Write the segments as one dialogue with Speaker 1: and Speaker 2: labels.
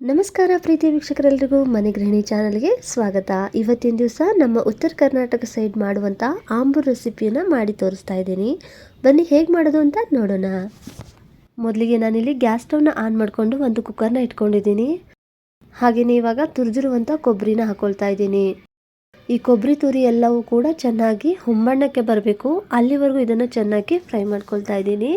Speaker 1: ನಮಸ್ಕಾರ ಪ್ರೀತಿ ವೀಕ್ಷಕರೆಲ್ಲರಿಗೂ, ಮನೆ ಗೃಹಿಣಿ ಚಾನಲ್ಗೆ ಸ್ವಾಗತ. ಇವತ್ತಿನ ದಿವಸ ನಮ್ಮ ಉತ್ತರ ಕರ್ನಾಟಕ ಸೈಡ್ ಮಾಡುವಂಥ ಆಂಬೂರ್ ರೆಸಿಪಿಯನ್ನು ಮಾಡಿ ತೋರಿಸ್ತಾ ಇದ್ದೀನಿ. ಬನ್ನಿ, ಹೇಗೆ ಮಾಡೋದು ಅಂತ ನೋಡೋಣ. ಮೊದಲಿಗೆ ನಾನಿಲ್ಲಿ ಗ್ಯಾಸ್ ಸ್ಟವ್ನ ಆನ್ ಮಾಡಿಕೊಂಡು ಒಂದು ಕುಕ್ಕರ್ನ ಇಟ್ಕೊಂಡಿದ್ದೀನಿ. ಹಾಗೆಯೇ ಇವಾಗ ತುರಿದಿರುವಂಥ ಕೊಬ್ಬರಿನ ಹಾಕೊಳ್ತಾ ಇದ್ದೀನಿ. ಈ ಕೊಬ್ಬರಿ ತುರಿ ಎಲ್ಲವೂ ಕೂಡ ಚೆನ್ನಾಗಿ ಹೊಂಬಣ್ಣಕ್ಕೆ ಬರಬೇಕು. ಅಲ್ಲಿವರೆಗೂ ಇದನ್ನು ಚೆನ್ನಾಗಿ ಫ್ರೈ ಮಾಡ್ಕೊಳ್ತಾ ಇದ್ದೀನಿ.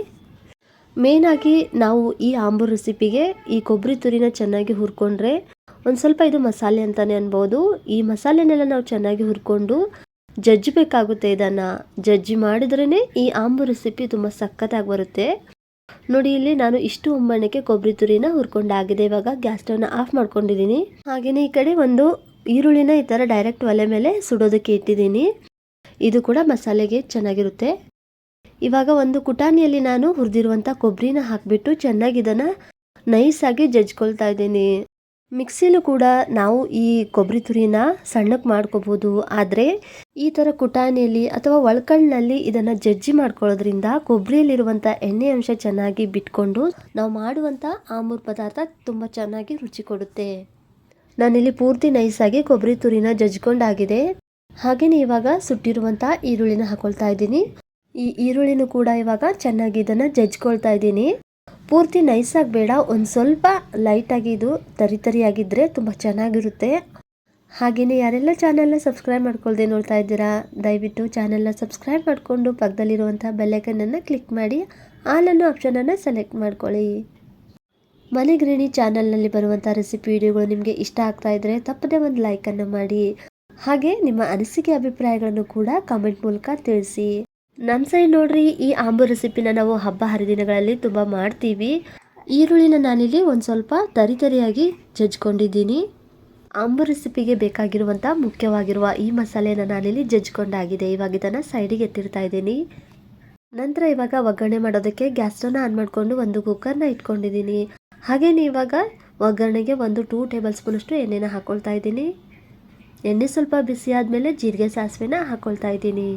Speaker 1: ಮೇನಾಗಿ ನಾವು ಈ ಆಂಬು ರೆಸಿಪಿಗೆ ಈ ಕೊಬ್ಬರಿ ತುರಿನ ಚೆನ್ನಾಗಿ ಹುರ್ಕೊಂಡ್ರೆ ಒಂದು ಸ್ವಲ್ಪ ಇದು ಮಸಾಲೆ ಅಂತಲೇ ಅನ್ಬೋದು. ಈ ಮಸಾಲೆನೆಲ್ಲ ನಾವು ಚೆನ್ನಾಗಿ ಹುರ್ಕೊಂಡು ಜಜ್ಜಬೇಕಾಗುತ್ತೆ ಇದನ್ನು. ಜಜ್ಜಿ ಮಾಡಿದ್ರೇ ಈ ಆಂಬು ರೆಸಿಪಿ ತುಂಬ ಸಖತ್ತಾಗಿ ಬರುತ್ತೆ. ನೋಡಿ, ಇಲ್ಲಿ ನಾನು ಇಷ್ಟು ಒಂಬಣ್ಣಕ್ಕೆ ಕೊಬ್ಬರಿ ತುರಿನ ಹುರ್ಕೊಂಡಾಗಿದೆ ಇವಾಗ ಗ್ಯಾಸ್ ಸ್ಟವ್ನ ಆಫ್ ಮಾಡ್ಕೊಂಡಿದ್ದೀನಿ. ಹಾಗೆಯೇ ಈ ಕಡೆ ಒಂದು ಈರುಳ್ಳಿನ ಈ ಥರ ಡೈರೆಕ್ಟ್ ಒಲೆ ಮೇಲೆ ಸುಡೋದಕ್ಕೆ ಇಟ್ಟಿದ್ದೀನಿ. ಇದು ಕೂಡ ಮಸಾಲೆಗೆ ಚೆನ್ನಾಗಿರುತ್ತೆ. ಇವಾಗ ಒಂದು ಕುಟಾಣಿಯಲ್ಲಿ ನಾನು ಹುರಿದಿರುವಂಥ ಕೊಬ್ಬರಿನ ಹಾಕಿಬಿಟ್ಟು ಚೆನ್ನಾಗಿ ಇದನ್ನು ನೈಸಾಗಿ ಜಜ್ಕೊಳ್ತಾ ಇದ್ದೀನಿ. ಮಿಕ್ಸಿಲೂ ಕೂಡ ನಾವು ಈ ಕೊಬ್ಬರಿ ತುರಿನ ಸಣ್ಣಕ್ಕೆ ಮಾಡ್ಕೋಬೋದು. ಆದರೆ ಈ ಥರ ಕುಟಾಣಿಯಲ್ಲಿ ಅಥವಾ ಒಳ್ಕಳ್ಳಿನಲ್ಲಿ ಇದನ್ನು ಜಜ್ಜಿ ಮಾಡ್ಕೊಳ್ಳೋದ್ರಿಂದ ಕೊಬ್ಬರಿಯಲ್ಲಿರುವಂಥ ಎಣ್ಣೆ ಅಂಶ ಚೆನ್ನಾಗಿ ಬಿಟ್ಕೊಂಡು ನಾವು ಮಾಡುವಂಥ ಆಮೂರ್ ಪದಾರ್ಥ ತುಂಬ ಚೆನ್ನಾಗಿ ರುಚಿ ಕೊಡುತ್ತೆ. ನಾನಿಲ್ಲಿ ಪೂರ್ತಿ ನೈಸಾಗಿ ಕೊಬ್ಬರಿ ತುರಿನ ಜಜ್ಕೊಂಡಾಗಿದೆ ಹಾಗೆಯೇ ಇವಾಗ ಸುಟ್ಟಿರುವಂಥ ಈರುಳ್ಳಿನ ಹಾಕೊಳ್ತಾ ಇದ್ದೀನಿ. ಈ ಈರುಳ್ಳಿನೂ ಕೂಡ ಇವಾಗ ಚೆನ್ನಾಗಿ ಇದನ್ನು ಜಜ್ಕೊಳ್ತಾ ಇದ್ದೀನಿ. ಪೂರ್ತಿ ನೈಸಾಗಿ ಬೇಡ, ಒಂದು ಸ್ವಲ್ಪ ಲೈಟಾಗಿ ಇದು ತರಿ ತರಿಯಾಗಿದ್ದರೆ ತುಂಬ ಚೆನ್ನಾಗಿರುತ್ತೆ. ಹಾಗೆಯೇ ಯಾರೆಲ್ಲ ಚಾನೆಲ್ನ ಸಬ್ಸ್ಕ್ರೈಬ್ ಮಾಡ್ಕೊಳ್ದೆ ನೋಡ್ತಾ ಇದ್ದೀರಾ, ದಯವಿಟ್ಟು ಚಾನೆಲ್ನ ಸಬ್ಸ್ಕ್ರೈಬ್ ಮಾಡಿಕೊಂಡು ಪಕ್ಕದಲ್ಲಿರುವಂಥ ಬೆಲ್ಲೈಕನನ್ನು ಕ್ಲಿಕ್ ಮಾಡಿ ಆಲನ್ನು ಆಪ್ಷನನ್ನು ಸೆಲೆಕ್ಟ್ ಮಾಡ್ಕೊಳ್ಳಿ. ಮನೆ ಗೃಹಿಣಿ ಚಾನಲ್ನಲ್ಲಿ ಬರುವಂಥ ರೆಸಿಪಿ ವಿಡಿಯೋಗಳು ನಿಮಗೆ ಇಷ್ಟ ಆಗ್ತಾ ಇದ್ದರೆ ತಪ್ಪದೇ ಒಂದು ಲೈಕನ್ನು ಮಾಡಿ. ಹಾಗೆ ನಿಮ್ಮ ಅನಿಸಿಕೆ ಅಭಿಪ್ರಾಯಗಳನ್ನು ಕೂಡ ಕಾಮೆಂಟ್ ಮೂಲಕ ತಿಳಿಸಿ. ನಮ್ಮ ಸೈಡ್ ನೋಡ್ರಿ, ಈ ಆಂಬು ರೆಸಿಪಿನ ನಾವು ಹಬ್ಬ ಹರಿದಿನಗಳಲ್ಲಿ ತುಂಬ ಮಾಡ್ತೀವಿ. ಈರುಳ್ಳಿನ ನಾನಿಲ್ಲಿ ಒಂದು ಸ್ವಲ್ಪ ತರಿ ತರಿಯಾಗಿ ಜಜ್ಕೊಂಡಿದ್ದೀನಿ. ಆಂಬು ರೆಸಿಪಿಗೆ ಬೇಕಾಗಿರುವಂಥ ಮುಖ್ಯವಾಗಿರುವ ಈ ಮಸಾಲೆಯನ್ನು ನಾನಿಲ್ಲಿ ಜಜ್ಕೊಂಡಾಗಿದೆ ಇವಾಗ ಇದನ್ನು ಸೈಡಿಗೆ ಎತ್ತಿರ್ತಾ ಇದ್ದೀನಿ. ನಂತರ ಇವಾಗ ಒಗ್ಗರಣೆ ಮಾಡೋದಕ್ಕೆ ಗ್ಯಾಸ್ ಸ್ಟವ್ನ ಆನ್ ಮಾಡಿಕೊಂಡು ಒಂದು ಕುಕ್ಕರ್ನ ಇಟ್ಕೊಂಡಿದ್ದೀನಿ. ಹಾಗೆಯೇ ಇವಾಗ ಒಗ್ಗರಣೆಗೆ ಒಂದು ಟೂ ಟೇಬಲ್ ಸ್ಪೂನಷ್ಟು ಎಣ್ಣೆನ ಹಾಕ್ಕೊಳ್ತಾ ಇದ್ದೀನಿ. ಎಣ್ಣೆ ಸ್ವಲ್ಪ ಬಿಸಿ ಆದಮೇಲೆ ಜೀರಿಗೆ ಸಾಸಿವೆನ ಹಾಕ್ಕೊಳ್ತಾ ಇದ್ದೀನಿ.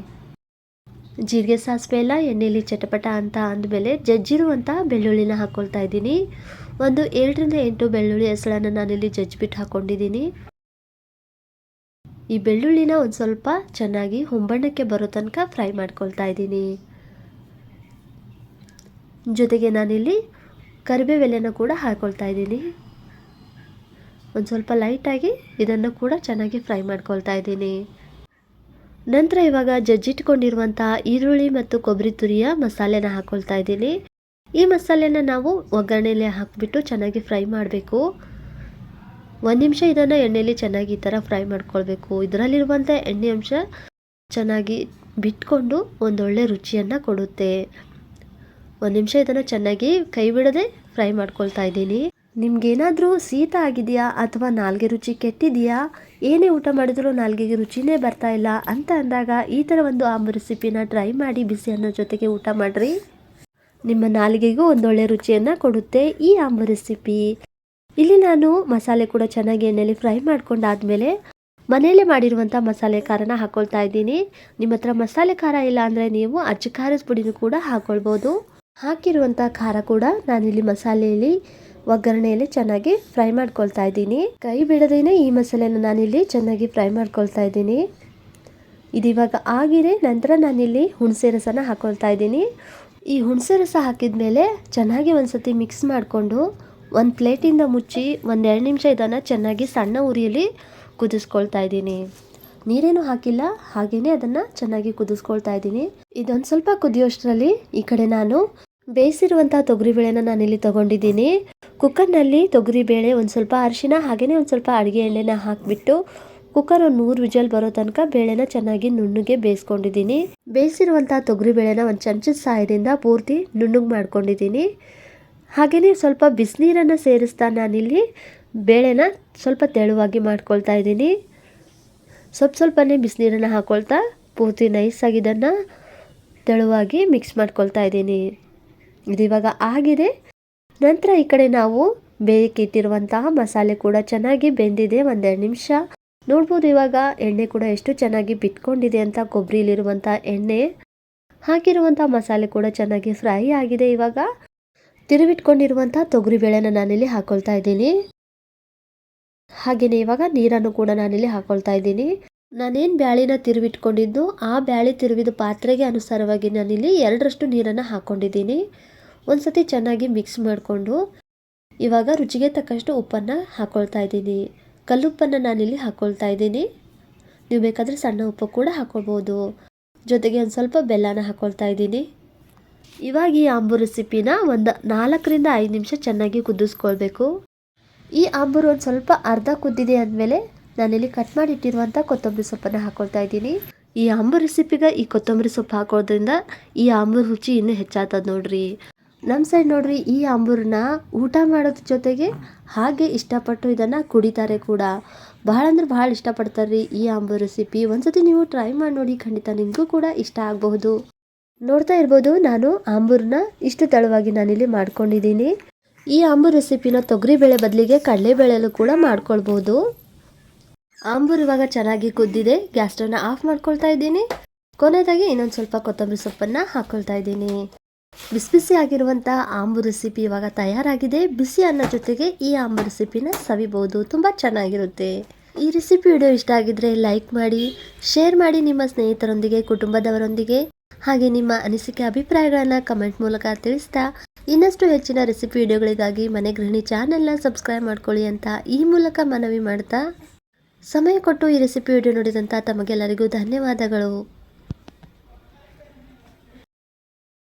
Speaker 1: ಜೀರಿಗೆ ಸಾಸಿವೆ ಎಲ್ಲ ಎಣ್ಣೆಯಲ್ಲಿ ಚಟಪಟ ಅಂತ ಅಂದಮೇಲೆ ಜಜ್ಜಿರುವಂಥ ಬೆಳ್ಳುಳ್ಳಿನ ಹಾಕ್ಕೊಳ್ತಾ ಇದ್ದೀನಿ. ಒಂದು ಏಳರಿಂದ ಎಂಟು ಬೆಳ್ಳುಳ್ಳಿ ಹೆಸಳನ್ನು ನಾನಿಲ್ಲಿ ಜಜ್ಜಿಬಿಟ್ಟು ಹಾಕ್ಕೊಂಡಿದ್ದೀನಿ ಈ ಬೆಳ್ಳುಳ್ಳಿನ ಒಂದು ಸ್ವಲ್ಪ ಚೆನ್ನಾಗಿ ಹೊಂಬಣ್ಣಕ್ಕೆ ಬರೋ ತನಕ ಫ್ರೈ ಮಾಡ್ಕೊಳ್ತಾ ಇದ್ದೀನಿ. ಜೊತೆಗೆ ನಾನಿಲ್ಲಿ ಕರಿಬೇವೆಲೆನ ಕೂಡ ಹಾಕ್ಕೊಳ್ತಾ ಇದ್ದೀನಿ. ಒಂದು ಸ್ವಲ್ಪ ಲೈಟಾಗಿ ಇದನ್ನು ಕೂಡ ಚೆನ್ನಾಗಿ ಫ್ರೈ ಮಾಡ್ಕೊಳ್ತಾ ಇದ್ದೀನಿ. ನಂತರ ಇವಾಗ ಜಜ್ಜಿಟ್ಕೊಂಡಿರುವಂಥ ಈರುಳ್ಳಿ ಮತ್ತು ಕೊಬ್ಬರಿ ತುರಿಯ ಮಸಾಲೆನ ಹಾಕ್ಕೊಳ್ತಾ ಇದ್ದೀನಿ. ಈ ಮಸಾಲೆನ ನಾವು ಒಗ್ಗರಣೆಯಲ್ಲಿ ಹಾಕಿಬಿಟ್ಟು ಚೆನ್ನಾಗಿ ಫ್ರೈ ಮಾಡಬೇಕು. ಒಂದು ನಿಮಿಷ ಇದನ್ನು ಎಣ್ಣೆಯಲ್ಲಿ ಚೆನ್ನಾಗಿ ಈ ಥರ ಫ್ರೈ ಮಾಡ್ಕೊಳ್ಬೇಕು. ಇದರಲ್ಲಿರುವಂಥ ಎಣ್ಣೆ ಅಂಶ ಚೆನ್ನಾಗಿ ಬಿಟ್ಕೊಂಡು ಒಂದೊಳ್ಳೆ ರುಚಿಯನ್ನು ಕೊಡುತ್ತೆ. ಒಂದು ನಿಮಿಷ ಇದನ್ನು ಚೆನ್ನಾಗಿ ಕೈ ಬಿಡದೆ ಫ್ರೈ ಮಾಡ್ಕೊಳ್ತಾ ಇದ್ದೀನಿ. ನಿಮ್ಗೇನಾದರೂ ಶೀತ ಆಗಿದೆಯಾ ಅಥವಾ ನಾಲ್ಗೆ ರುಚಿ ಕೆಟ್ಟಿದೆಯಾ? ಏನೇ ಊಟ ಮಾಡಿದ್ರೂ ನಾಲ್ಗೆಗೆ ರುಚಿನೇ ಬರ್ತಾ ಇಲ್ಲ ಅಂತ ಅಂದಾಗ ಈ ಥರ ಒಂದು ಆಂಬು ರೆಸಿಪಿನ ಟ್ರೈ ಮಾಡಿ ಬಿಸಿ ಅನ್ನೋ ಜೊತೆಗೆ ಊಟ ಮಾಡಿರಿ. ನಿಮ್ಮ ನಾಲಿಗೆಗೂ ಒಂದೊಳ್ಳೆ ರುಚಿಯನ್ನು ಕೊಡುತ್ತೆ ಈ ಆಂಬು ರೆಸಿಪಿ. ಇಲ್ಲಿ ನಾನು ಮಸಾಲೆ ಕೂಡ ಚೆನ್ನಾಗಿ ಎಣ್ಣೆಯಲ್ಲಿ ಫ್ರೈ ಮಾಡ್ಕೊಂಡಾದ್ಮೇಲೆ ಮನೆಯಲ್ಲೇ ಮಾಡಿರುವಂಥ ಮಸಾಲೆ ಖಾರನ ಹಾಕ್ಕೊಳ್ತಾ ಇದ್ದೀನಿ. ನಿಮ್ಮ ಹತ್ರ ಮಸಾಲೆ ಖಾರ ಇಲ್ಲ ಅಂದರೆ ನೀವು ಅಜ್ಜಿ ಖಾರದ ಪುಡಿನೂ ಕೂಡ ಹಾಕ್ಕೊಳ್ಬೋದು ಹಾಕಿರುವಂಥ ಖಾರ ಕೂಡ ನಾನಿಲ್ಲಿ ಮಸಾಲೆಯಲ್ಲಿ ಒಗ್ಗರಣೆಯಲ್ಲಿ ಚೆನ್ನಾಗಿ ಫ್ರೈ ಮಾಡ್ಕೊಳ್ತಾ ಇದ್ದೀನಿ. ಕೈ ಬಿಡದೇನೆ ಈ ಮಸಾಲೆನ ನಾನಿಲ್ಲಿ ಚೆನ್ನಾಗಿ ಫ್ರೈ ಮಾಡ್ಕೊಳ್ತಾ ಇದ್ದೀನಿ. ಇದಿವಾಗ ಆಗಿದೆ ನಂತರ ನಾನಿಲ್ಲಿ ಹುಣಸೆ ರಸನ ಹಾಕ್ಕೊಳ್ತಾ ಇದ್ದೀನಿ. ಈ ಹುಣಸೆ ರಸ ಹಾಕಿದ ಮೇಲೆ ಚೆನ್ನಾಗಿ ಒಂದ್ಸತಿ ಮಿಕ್ಸ್ ಮಾಡಿಕೊಂಡು ಒಂದು ಪ್ಲೇಟಿಂದ ಮುಚ್ಚಿ ಒಂದೆರಡು ನಿಮಿಷ ಇದನ್ನು ಚೆನ್ನಾಗಿ ಸಣ್ಣ ಉರಿಯಲ್ಲಿ ಕುದಿಸ್ಕೊಳ್ತಾ ಇದ್ದೀನಿ. ನೀರೇನು ಹಾಕಿಲ್ಲ ಹಾಗೆಯೇ ಅದನ್ನು ಚೆನ್ನಾಗಿ ಕುದಿಸ್ಕೊಳ್ತಾ ಇದ್ದೀನಿ. ಇದೊಂದು ಸ್ವಲ್ಪ ಕುದಿಯೋಷ್ಟರಲ್ಲಿ ಈ ಕಡೆ ನಾನು ಬೇಯಿಸಿರುವಂಥ ತೊಗರಿಬೇಳೆನ ನಾನಿಲ್ಲಿ ತೊಗೊಂಡಿದ್ದೀನಿ. ಕುಕ್ಕರ್ನಲ್ಲಿ ತೊಗರಿಬೇಳೆ ಒಂದು ಸ್ವಲ್ಪ ಅರಿಶಿನ ಹಾಗೆಯೇ ಒಂದು ಸ್ವಲ್ಪ ಅಡುಗೆ ಎಣ್ಣೆನ ಹಾಕಿಬಿಟ್ಟು ಕುಕ್ಕರ್ ಒಂದು ನೂರು ವಿಜಲ್ ಬರೋ ತನಕ ಬೇಳೆನ ಚೆನ್ನಾಗಿ ನುಣ್ಣಗೆ ಬೇಯಿಸ್ಕೊಂಡಿದ್ದೀನಿ. ಬೇಯಿಸಿರುವಂಥ ತೊಗರಿಬೇಳೆನ ಒಂದು ಚಮಚದ ಸಹಾಯದಿಂದ ಪೂರ್ತಿ ನುಣ್ಣಗೆ ಮಾಡ್ಕೊಂಡಿದ್ದೀನಿ. ಹಾಗೆಯೇ ಸ್ವಲ್ಪ ಬಿಸಿನೀರನ್ನು ಸೇರಿಸ್ತಾ ನಾನಿಲ್ಲಿ ಬೇಳೆನ ಸ್ವಲ್ಪ ತೆಳುವಾಗಿ ಮಾಡ್ಕೊಳ್ತಾ ಇದ್ದೀನಿ. ಸ್ವಲ್ಪ ಸ್ವಲ್ಪನೇ ಬಿಸಿನೀರನ್ನು ಹಾಕ್ಕೊಳ್ತಾ ಪೂರ್ತಿ ನೈಸಾಗಿ ಇದನ್ನು ತೆಳುವಾಗಿ ಮಿಕ್ಸ್ ಮಾಡ್ಕೊಳ್ತಾ ಇದ್ದೀನಿ. ಇದು ಇವಾಗ ಆಗಿದೆ. ನಂತರ ಈ ಕಡೆ ನಾವು ಬೇಯಕ್ಕಿಟ್ಟಿರುವಂತಹ ಮಸಾಲೆ ಕೂಡ ಚೆನ್ನಾಗಿ ಬೆಂದಿದೆ. ಒಂದೆರಡು ನಿಮಿಷ ನೋಡ್ಬೋದು ಇವಾಗ ಎಣ್ಣೆ ಕೂಡ ಎಷ್ಟು ಚೆನ್ನಾಗಿ ಬಿಟ್ಕೊಂಡಿದೆ ಅಂತ ಕೊಬ್ಬರಿಲಿರುವಂಥ ಎಣ್ಣೆ. ಹಾಕಿರುವಂಥ ಮಸಾಲೆ ಕೂಡ ಚೆನ್ನಾಗಿ ಫ್ರೈ ಆಗಿದೆ ಇವಾಗ. ತಿರುವಿಟ್ಕೊಂಡಿರುವಂಥ ತೊಗರಿಬೇಳೆನ ನಾನಿಲ್ಲಿ ಹಾಕೊಳ್ತಾ ಇದ್ದೀನಿ. ಹಾಗೆಯೇ ಇವಾಗ ನೀರನ್ನು ಕೂಡ ನಾನಿಲ್ಲಿ ಹಾಕೊಳ್ತಾ ಇದ್ದೀನಿ. ನಾನೇನು ಬ್ಯಾಳಿನ ತಿರುವಿಟ್ಕೊಂಡಿದ್ದು ಆ ಬ್ಯಾಳಿ ತಿರುವಿದ ಪಾತ್ರೆಗೆ ಅನುಸಾರವಾಗಿ ನಾನಿಲ್ಲಿ ಎರಡರಷ್ಟು ನೀರನ್ನು ಹಾಕ್ಕೊಂಡಿದ್ದೀನಿ ಒಂದ್ಸತಿ ಚೆನ್ನಾಗಿ ಮಿಕ್ಸ್ ಮಾಡಿಕೊಂಡು ಇವಾಗ ರುಚಿಗೆ ತಕ್ಕಷ್ಟು ಉಪ್ಪನ್ನು ಹಾಕ್ಕೊಳ್ತಾ ಇದ್ದೀನಿ. ಕಲ್ಲುಪ್ಪನ್ನು ನಾನಿಲ್ಲಿ ಹಾಕ್ಕೊಳ್ತಾ ಇದ್ದೀನಿ. ನೀವು ಬೇಕಾದರೆ ಸಣ್ಣ ಉಪ್ಪು ಕೂಡ ಹಾಕ್ಕೊಳ್ಬೋದು ಜೊತೆಗೆ ಒಂದು ಸ್ವಲ್ಪ ಬೆಲ್ಲನ ಹಾಕ್ಕೊಳ್ತಾ ಇದ್ದೀನಿ. ಇವಾಗ ಈ ಆಂಬು ರೆಸಿಪಿನ ಒಂದು ನಾಲ್ಕರಿಂದ ಐದು ನಿಮಿಷ ಚೆನ್ನಾಗಿ ಕುದಿಸ್ಕೊಳ್ಬೇಕು. ಈ ಆಂಬೂರು ಒಂದು ಸ್ವಲ್ಪ ಅರ್ಧ ಕುದ್ದಿದೆ ಅಂದಮೇಲೆ ನಾನಿಲ್ಲಿ ಕಟ್ ಮಾಡಿ ಇಟ್ಟಿರುವಂಥ ಕೊತ್ತಂಬರಿ ಸೊಪ್ಪನ್ನು ಹಾಕ್ಕೊಳ್ತಾ ಇದ್ದೀನಿ. ಈ ಆಂಬು ರೆಸಿಪಿಗೆ ಈ ಕೊತ್ತಂಬರಿ ಸೊಪ್ಪು ಹಾಕೋದ್ರಿಂದ ಈ ಆಂಬೂರು ರುಚಿ ಇನ್ನೂ ಹೆಚ್ಚಾಗ್ತದೆ ನೋಡ್ರಿ. ನಮ್ಮ ಸೈಡ್ ನೋಡ್ರಿ ಈ ಅಂಬೂರನ್ನ ಊಟ ಮಾಡೋದ್ರ ಜೊತೆಗೆ ಹಾಗೆ ಇಷ್ಟಪಟ್ಟು ಇದನ್ನು ಕುಡಿತಾರೆ ಕೂಡ. ಭಾಳ ಅಂದ್ರೆ ಭಾಳ ಇಷ್ಟಪಡ್ತಾರೆ ರೀ ಈ ಆಂಬೂರು ರೆಸಿಪಿ ಒಂದ್ಸತಿ ನೀವು ಟ್ರೈ ಮಾಡಿ ನೋಡಿ ಖಂಡಿತ ನಿಮಗೂ ಕೂಡ ಇಷ್ಟ ಆಗಬಹುದು. ನೋಡ್ತಾ ಇರ್ಬೋದು ನಾನು ಆಂಬೂರನ್ನ ಇಷ್ಟು ತೆಳುವಾಗಿ ನಾನಿಲ್ಲಿ ಮಾಡ್ಕೊಂಡಿದ್ದೀನಿ. ಈ ಆಂಬೂರು ರೆಸಿಪಿನ ತೊಗರಿಬೇಳೆ ಬದಲಿಗೆ ಕಡಲೆಬೇಳೆಲ್ಲೂ ಕೂಡ ಮಾಡ್ಕೊಳ್ಬೋದು. ಆಂಬೂರು ಇವಾಗ ಚೆನ್ನಾಗಿ ಕುದ್ದಿದೆ. ಗ್ಯಾಸ್ಟನ್ನು ಆಫ್ ಮಾಡ್ಕೊಳ್ತಾ ಇದ್ದೀನಿ. ಕೊನೆಯದಾಗಿ ಇನ್ನೊಂದು ಸ್ವಲ್ಪ ಕೊತ್ತಂಬರಿ ಸೊಪ್ಪನ್ನು ಹಾಕ್ಕೊಳ್ತಾ ಇದ್ದೀನಿ. ಬಿಸಿ ಬಿಸಿ ಆಗಿರುವಂಥ ಆಂಬು ರೆಸಿಪಿ ಇವಾಗ ತಯಾರಾಗಿದೆ. ಬಿಸಿ ಅನ್ನ ಜೊತೆಗೆ ಈ ಆಂಬು ರೆಸಿಪಿನ ಸವಿಬಹುದು. ತುಂಬ ಚೆನ್ನಾಗಿರುತ್ತೆ. ಈ ರೆಸಿಪಿ ವಿಡಿಯೋ ಇಷ್ಟ ಆಗಿದ್ರೆ ಲೈಕ್ ಮಾಡಿ ಶೇರ್ ಮಾಡಿ ನಿಮ್ಮ ಸ್ನೇಹಿತರೊಂದಿಗೆ, ಕುಟುಂಬದವರೊಂದಿಗೆ, ಹಾಗೆ ನಿಮ್ಮ ಅನಿಸಿಕೆ, ಅಭಿಪ್ರಾಯಗಳನ್ನು ಕಮೆಂಟ್ ಮೂಲಕ ತಿಳಿಸ್ತಾ ಇನ್ನಷ್ಟು ಹೆಚ್ಚಿನ ರೆಸಿಪಿ ವಿಡಿಯೋಗಳಿಗಾಗಿ ಮನೆ ಗೃಹಿಣಿ ಚಾನೆಲ್ನ ಸಬ್ಸ್ಕ್ರೈಬ್ ಮಾಡ್ಕೊಳ್ಳಿ ಅಂತ ಈ ಮೂಲಕ ಮನವಿ ಮಾಡ್ತಾ ಸಮಯ ಕೊಟ್ಟು ಈ ರೆಸಿಪಿ ವಿಡಿಯೋ ನೋಡಿದಂಥ ತಮಗೆಲ್ಲರಿಗೂ ಧನ್ಯವಾದಗಳು.